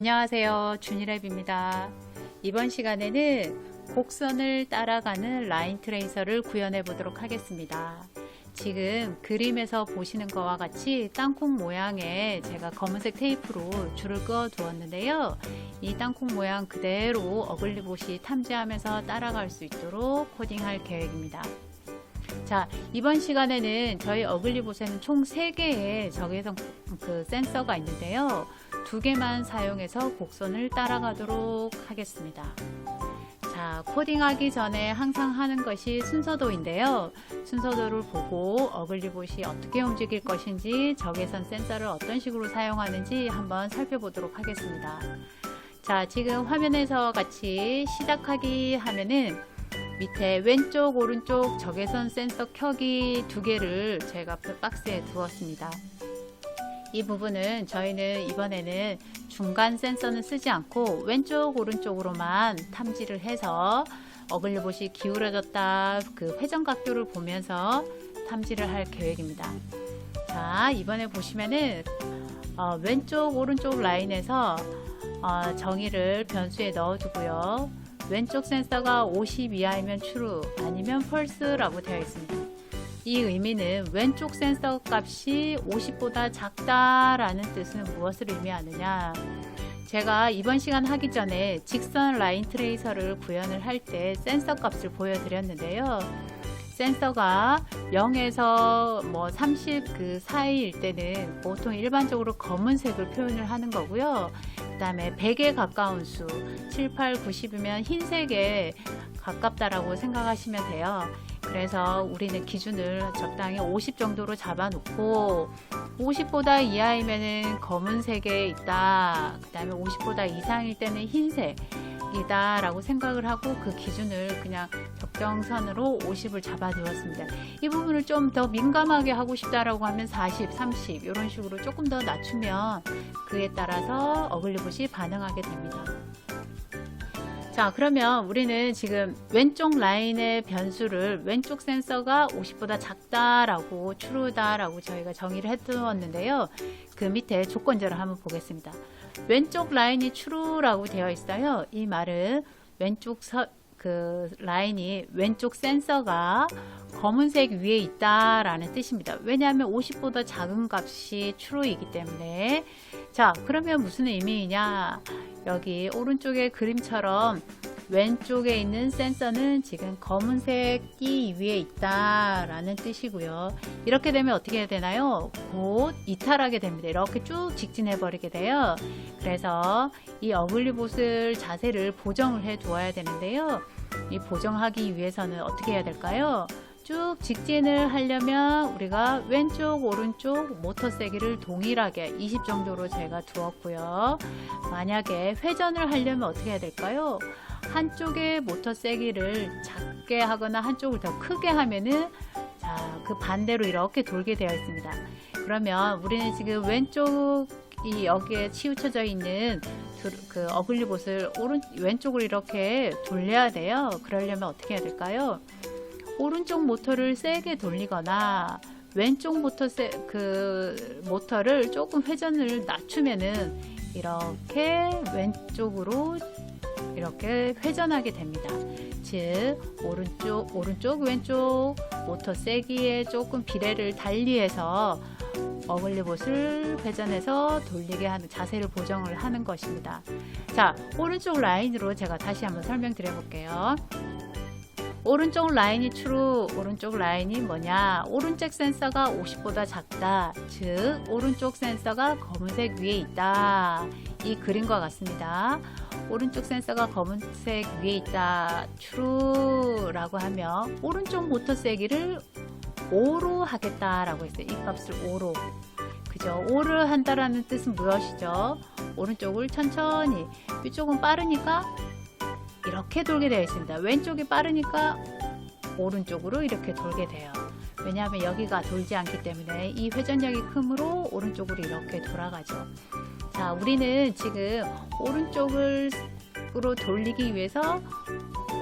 안녕하세요. 준이랩입니다. 이번 시간에는 곡선을 따라가는 라인 트레이서를 구현해 보도록 하겠습니다. 지금 그림에서 보시는 것과 같이 땅콩 모양의 제가 검은색 테이프로 줄을 그어 두었는데요. 이 땅콩 모양 그대로 어글리봇이 탐지하면서 따라갈 수 있도록 코딩할 계획입니다. 자, 이번 시간에는 저희 어글리봇에는 총 3개의 적외선 그 센서가 있는데요. 두 개만 사용해서 곡선을 따라가도록 하겠습니다. 자, 코딩하기 전에 항상 하는 것이 순서도인데요. 순서도를 보고 어글리봇이 어떻게 움직일 것인지 적외선 센서를 어떤 식으로 사용하는지 한번 살펴보도록 하겠습니다. 자, 지금 화면에서 같이 시작하기 하면은 밑에 왼쪽 오른쪽 적외선 센서 켜기 두 개를 제가 박스에 두었습니다. 이 부분은 저희는 이번에는 중간 센서는 쓰지 않고 왼쪽 오른쪽으로만 탐지를 해서 어글리봇이 기울어졌다 그 회전 각도를 보면서 탐지를 할 계획입니다. 자 이번에 보시면은 어, 왼쪽 오른쪽 라인에서 어, 정의를 변수에 넣어주고요. 왼쪽 센서가 50 이하이면 true 아니면 false라고 되어 있습니다. 이 의미는 왼쪽 센서 값이 50보다 작다라는 뜻은 무엇을 의미하느냐? 제가 이번 시간 하기 전에 직선 라인 트레이서를 구현을 할 때 센서 값을 보여드렸는데요. 센서가 0에서 뭐 30 그 사이일 때는 보통 일반적으로 검은색을 표현을 하는 거고요. 그 다음에 100에 가까운 수, 7, 8, 90이면 흰색에 가깝다라고 생각하시면 돼요. 그래서 우리는 기준을 적당히 50 정도로 잡아놓고 50보다 이하이면은 검은색에 있다. 그 다음에 50보다 이상일 때는 흰색이다. 라고 생각을 하고 그 기준을 그냥 적정선으로 50을 잡아두었습니다. 이 부분을 좀 더 민감하게 하고 싶다라고 하면 40, 30 이런 식으로 조금 더 낮추면 그에 따라서 어글리봇이 반응하게 됩니다. 자, 그러면 우리는 지금 왼쪽 라인의 변수를 왼쪽 센서가 50보다 작다라고 true다라고 저희가 정의를 해두었는데요. 그 밑에 조건절을 한번 보겠습니다. 왼쪽 라인이 true라고 되어 있어요. 이 말은 왼쪽 서, 그 라인이 왼쪽 센서가 검은색 위에 있다라는 뜻입니다. 왜냐하면 50보다 작은 값이 true이기 때문에 자 그러면 무슨 의미이냐 여기 오른쪽의 그림처럼 왼쪽에 있는 센서는 지금 검은색 끼 위에 있다 라는 뜻이고요. 이렇게 되면 어떻게 해야 되나요? 곧 이탈하게 됩니다. 이렇게 쭉 직진해 버리게 돼요. 그래서 이 어글리봇을 자세를 보정을 해 두어야 되는데요. 이 보정하기 위해서는 어떻게 해야 될까요? 쭉 직진을 하려면 우리가 왼쪽 오른쪽 모터 세기를 동일하게 20 정도로 제가 두었고요. 만약에 회전을 하려면 어떻게 해야 될까요? 한쪽의 모터 세기를 작게 하거나 한쪽을 더 크게 하면은 자, 그 반대로 이렇게 돌게 되어 있습니다. 그러면 우리는 지금 왼쪽 이 여기에 치우쳐져 있는 그 어글리봇을 오른 왼쪽으로 이렇게 돌려야 돼요. 그러려면 어떻게 해야 될까요? 오른쪽 모터를 세게 돌리거나 왼쪽 모터 세, 그 모터를 조금 회전을 낮추면은 이렇게 왼쪽으로 이렇게 회전하게 됩니다. 즉 오른쪽 오른쪽 왼쪽 모터 세기에 조금 비례를 달리해서 어글리봇을 회전해서 돌리게 하는 자세를 보정을 하는 것입니다. 자 오른쪽 라인으로 제가 다시 한번 설명드려 볼게요. 오른쪽 라인이 true, 오른쪽 라인이 뭐냐? 오른쪽 센서가 50보다 작다. 즉, 오른쪽 센서가 검은색 위에 있다. 이 그림과 같습니다. 오른쪽 센서가 검은색 위에 있다. true라고 하면 오른쪽 모터 세기를 5로 하겠다라고 했어요. 이 값을 5로. 그죠? 5를 한다라는 뜻은 무엇이죠? 오른쪽을 천천히, 이쪽은 빠르니까 이렇게 돌게 되어 있습니다. 왼쪽이 빠르니까 오른쪽으로 이렇게 돌게 돼요. 왜냐하면 여기가 돌지 않기 때문에 이 회전력이 크므로 오른쪽으로 이렇게 돌아가죠. 자, 우리는 지금 오른쪽으로 돌리기 위해서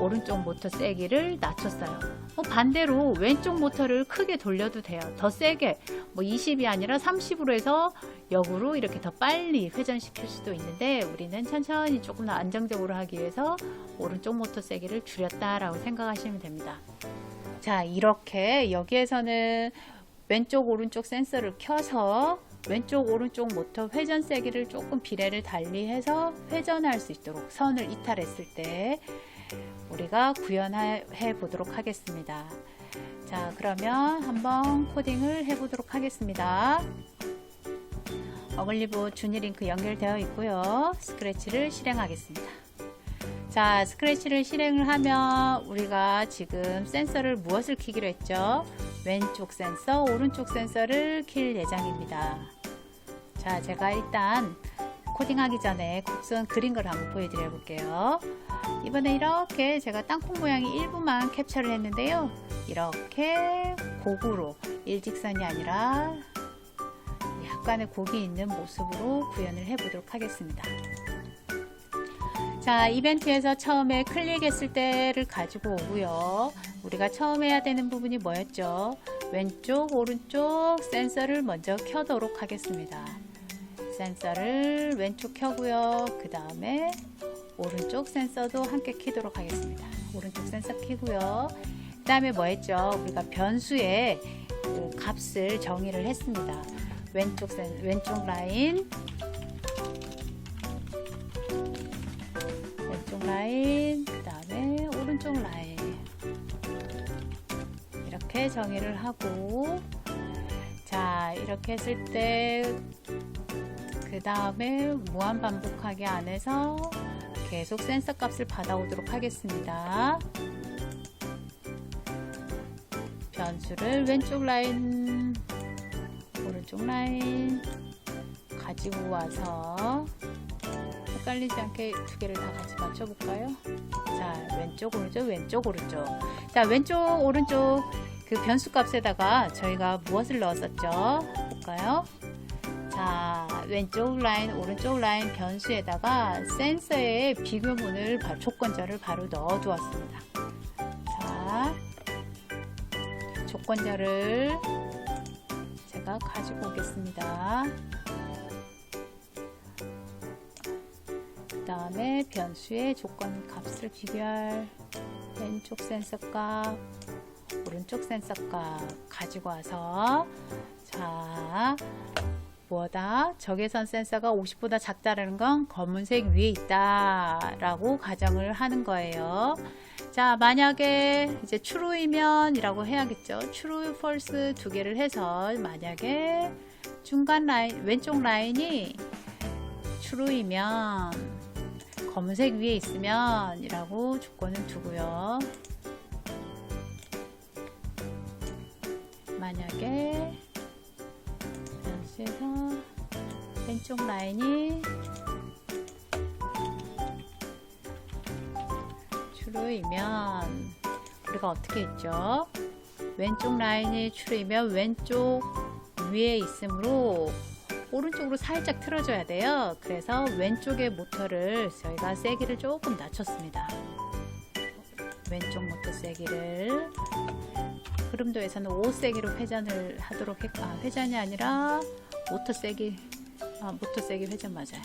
오른쪽 모터 세기를 낮췄어요. 어, 반대로 왼쪽 모터를 크게 돌려도 돼요. 더 세게 뭐 20이 아니라 30으로 해서 역으로 이렇게 더 빨리 회전시킬 수도 있는데 우리는 천천히 조금 더 안정적으로 하기 위해서 오른쪽 모터 세기를 줄였다라고 생각하시면 됩니다. 자, 이렇게 여기에서는 왼쪽 오른쪽 센서를 켜서 왼쪽 오른쪽 모터 회전 세기를 조금 비례를 달리해서 회전할 수 있도록 선을 이탈했을 때 우리가 구현해 보도록 하겠습니다. 자, 그러면 한번 코딩을 해 보도록 하겠습니다. 어글리브 주니 링크 연결되어 있고요. 스크래치를 실행하겠습니다. 자, 스크래치를 실행을 하면 우리가 지금 센서를 무엇을 키기로 했죠? 왼쪽 센서, 오른쪽 센서를 킬 예정입니다. 자, 제가 일단 코딩하기 전에 곡선 그린 걸 한번 보여드려 볼게요. 이번에 이렇게 제가 땅콩 모양이 일부만 캡처를 했는데요. 이렇게 곡으로 일직선이 아니라 약간의 곡이 있는 모습으로 구현을 해 보도록 하겠습니다. 자, 이벤트에서 처음에 클릭했을 때를 가지고 오고요. 우리가 처음 해야 되는 부분이 뭐였죠? 왼쪽, 오른쪽 센서를 먼저 켜도록 하겠습니다. 센서를 왼쪽 켜고요. 그 다음에 오른쪽 센서도 함께 키도록 하겠습니다. 오른쪽 센서 키고요. 그 다음에 뭐 했죠? 우리가 변수의 그 값을 정의를 했습니다. 왼쪽 센, 왼쪽 라인, 왼쪽 라인, 그 다음에 오른쪽 라인. 이렇게 정의를 하고, 자, 이렇게 했을 때, 그 다음에 무한 반복하기 안에서 계속 센서 값을 받아오도록 하겠습니다. 변수를 왼쪽 라인, 오른쪽 라인 가지고 와서 헷갈리지 않게 두 개를 다 같이 맞춰볼까요? 자, 왼쪽, 오른쪽, 왼쪽, 오른쪽. 자, 왼쪽, 오른쪽 그 변수 값에다가 저희가 무엇을 넣었었죠? 볼까요? 자, 왼쪽 라인, 오른쪽 라인 변수에다가 센서의 비교문을 바- 조건절을 바로 넣어 두었습니다. 자, 조건절을 제가 가지고 오겠습니다. 그 다음에 변수의 조건 값을 비교할 왼쪽 센서 값, 오른쪽 센서 값 가지고 와서 자, 뭐다? 적외선 센서가 50보다 작다라는 건 검은색 위에 있다라고 가정을 하는 거예요. 자, 만약에 이제 true이면이라고 해야겠죠. true, false 두 개를 해서 만약에 중간 라인, 왼쪽 라인이 true이면 검은색 위에 있으면이라고 조건을 두고요. 만약에 변수에서 왼쪽 라인이 true이면 우리가 어떻게 했죠? 왼쪽 라인이 true이면 왼쪽 위에 있으므로 오른쪽으로 살짝 틀어줘야 돼요. 그래서 왼쪽의 모터를 저희가 세기를 조금 낮췄습니다. 왼쪽 모터 세기를 흐름도에서는 5세기로 회전을 하도록 했고 아, 회전이 아니라 모터 세기 아, 모터 세기 회전 맞아요.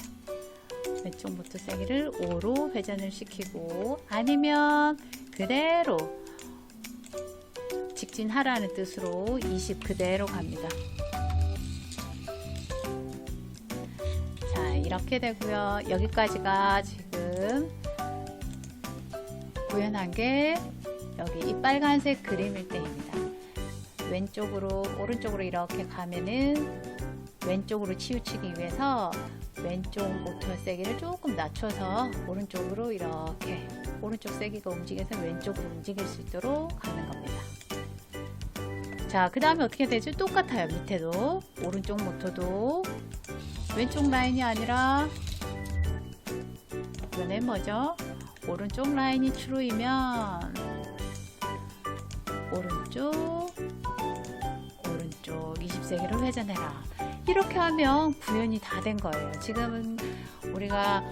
왼쪽 모터 세기를 5로 회전을 시키고 아니면 그대로 직진하라는 뜻으로 20 그대로 갑니다. 자, 이렇게 되고요. 여기까지가 지금 구현한 게 여기 이 빨간색 그림일 때입니다. 왼쪽으로 오른쪽으로 이렇게 가면은 왼쪽으로 치우치기 위해서 왼쪽 모터 세기를 조금 낮춰서 오른쪽으로 이렇게 오른쪽 세기가 움직여서 왼쪽으로 움직일 수 있도록 하는 겁니다. 자, 그 다음에 어떻게 되죠? 똑같아요. 밑에도 오른쪽 모터도 왼쪽 라인이 아니라 이번엔 뭐죠? 오른쪽 라인이 true이면 오른쪽 오른쪽 20세기를 회전해라 이렇게 하면 구현이 다 된 거예요 지금은 우리가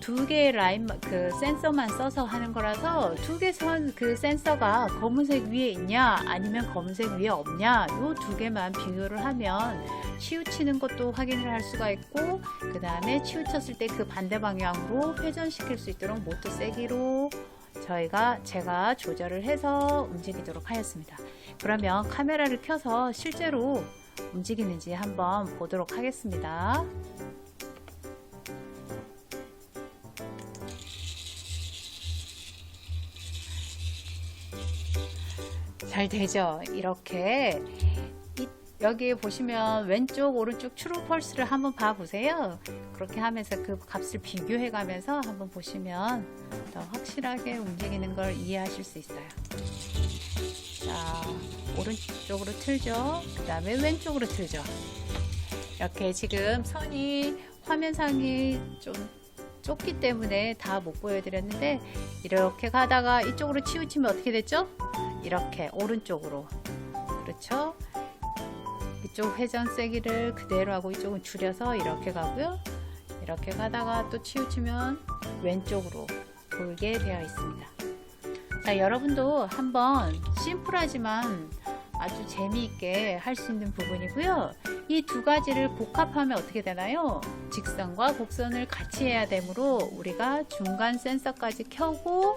두 개의 라인 그 센서만 써서 하는 거라서 두 개 선 그 센서가 검은색 위에 있냐 아니면 검은색 위에 없냐 요 두 개만 비교를 하면 치우치는 것도 확인을 할 수가 있고 그 다음에 치우쳤을 때 그 반대 방향으로 회전시킬 수 있도록 모터 세기로 저희가 제가 조절을 해서 움직이도록 하였습니다. 그러면 카메라를 켜서 실제로 움직이는지 한번 보도록 하겠습니다. 잘 되죠? 이렇게 이- 여기 보시면 왼쪽 오른쪽 트루 펄스를 한번 봐 보세요. 그렇게 하면서 그 값을 비교해 가면서 한번 보시면 더 확실하게 움직이는 걸 이해하실 수 있어요. 자, 오른쪽으로 틀죠. 그 다음에 왼쪽으로 틀죠. 이렇게 지금 선이 화면상이 좀 좁기 때문에 다 못 보여드렸는데 이렇게 가다가 이쪽으로 치우치면 어떻게 됐죠? 이렇게 오른쪽으로 그렇죠? 이쪽 회전 세기를 그대로 하고 이쪽은 줄여서 이렇게 가고요. 이렇게 가다가 또 치우치면 왼쪽으로 돌게 되어 있습니다. 자, 여러분도 한번 심플하지만 아주 재미있게 할 수 있는 부분이고요. 이 두 가지를 복합하면 어떻게 되나요? 직선과 곡선을 같이 해야 되므로 우리가 중간 센서까지 켜고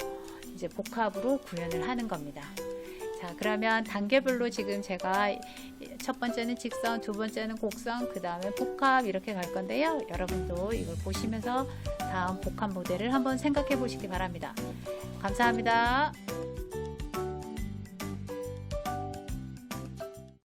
이제 복합으로 구현을 하는 겁니다. 자, 그러면 단계별로 지금 제가 첫 번째는 직선, 두 번째는 곡선, 그 다음에 복합 이렇게 갈 건데요. 여러분도 이걸 보시면서 다음 복합 모델을 한번 생각해 보시기 바랍니다. 감사합니다.